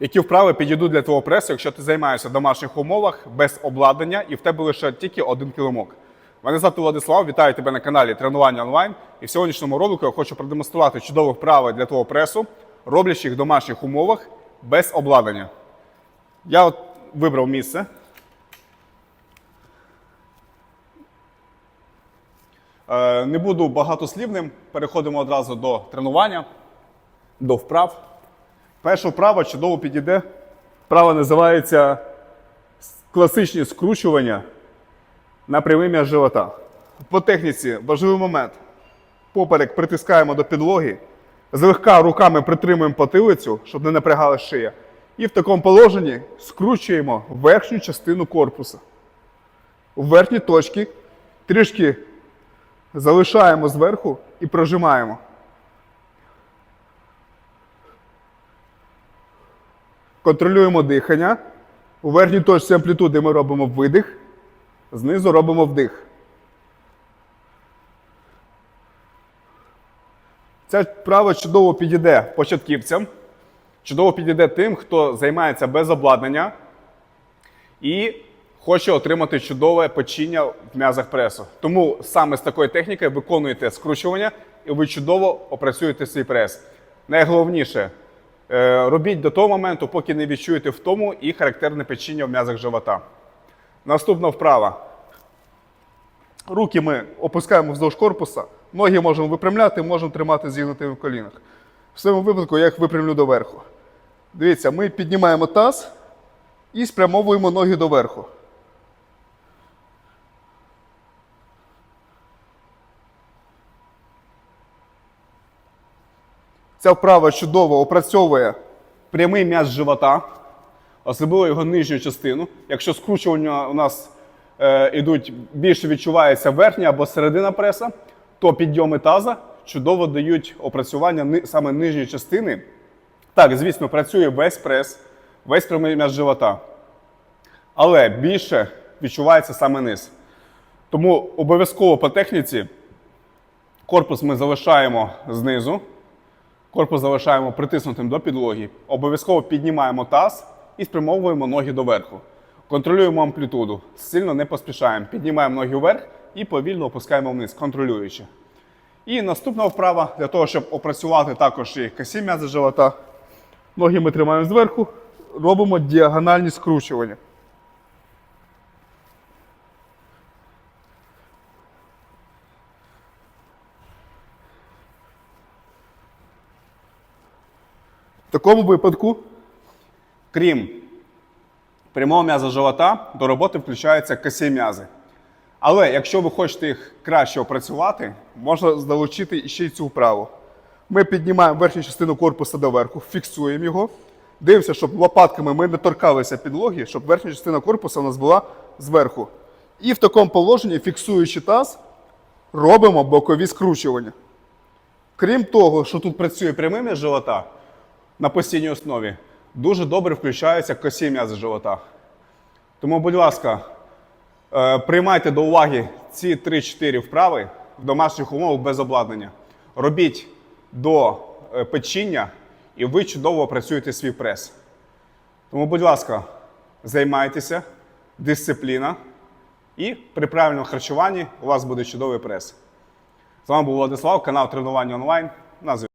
Які вправи підійдуть для твого пресу, якщо ти займаєшся в домашніх умовах без обладнання і в тебе лише тільки один килимок? Мене звати Владислав, вітаю тебе на каналі Тренування онлайн. І в сьогоднішньому ролику я хочу продемонструвати чудові вправи для твого пресу, роблячи їх в домашніх умовах без обладнання. Я от вибрав місце. Е, Не буду багатослівним, переходимо одразу до тренування, до вправ. Перша вправа чудово підійде. Вправа називається класичні скручування на прямий м'яз живота. По техніці важливий момент. Поперек притискаємо до підлоги, злегка руками притримуємо потилицю, щоб не напрягала шия. І в такому положенні скручуємо верхню частину корпуса. У верхній точці трішки залишаємо зверху і прожимаємо. Контролюємо дихання. У верхній точці амплітуди ми робимо видих, знизу робимо вдих. Ця вправа чудово підійде початківцям, чудово підійде тим, хто займається без обладнання і хоче отримати чудове печіння в м'язах пресу. Тому саме з такою технікою виконуєте скручування і ви чудово опрацюєте свій прес. Найголовніше робіть до того моменту, поки не відчуєте втому і характерне печіння в м'язах живота. Наступна вправа. Руки ми опускаємо вздовж корпуса, ноги можемо випрямляти, можемо тримати зігнутими в колінах. В цьому випадку я їх випрямлю доверху. Дивіться, ми піднімаємо таз і спрямовуємо ноги доверху. Ця вправа чудово опрацьовує прямий м'яз живота, особливо його нижню частину. Якщо скручування у нас е, ідуть, більше відчувається верхня або середина преса, то підйоми таза чудово дають опрацювання саме нижньої частини. Так, звісно, працює весь прес, весь прямий м'яз живота. Але більше відчувається саме низ. Тому обов'язково по техніці корпус ми залишаємо знизу. Корпус залишаємо притиснутим до підлоги. Обов'язково піднімаємо таз і спрямовуємо ноги доверху. Контролюємо амплітуду. Сильно не поспішаємо. Піднімаємо ноги вверх і повільно опускаємо вниз, контролюючи. І наступна вправа для того, щоб опрацювати також і косі м'язи живота. Ноги ми тримаємо зверху, робимо діагональні скручування. В такому випадку, крім прямого м'яза живота, до роботи включаються косі м'язи. Але якщо ви хочете їх краще опрацювати, можна залучити ще й цю вправу. Ми піднімаємо верхню частину корпуса доверху, фіксуємо його. Дивимося, щоб лопатками ми не торкалися підлоги, щоб верхня частина корпуса у нас була зверху. І в такому положенні, фіксуючи таз, робимо бокові скручування. Крім того, що тут працює прямий м'яз живота на постійній основі, дуже добре включаються косі м'язи живота. Тому, будь ласка, е, приймайте до уваги ці 3-4 вправи в домашніх умовах без обладнання. Робіть до е, печіння, і ви чудово працюєте свій прес. Тому, будь ласка, займайтеся, дисципліна, і при правильному харчуванні у вас буде чудовий прес. З вами був Владислав, канал Тренування онлайн. На.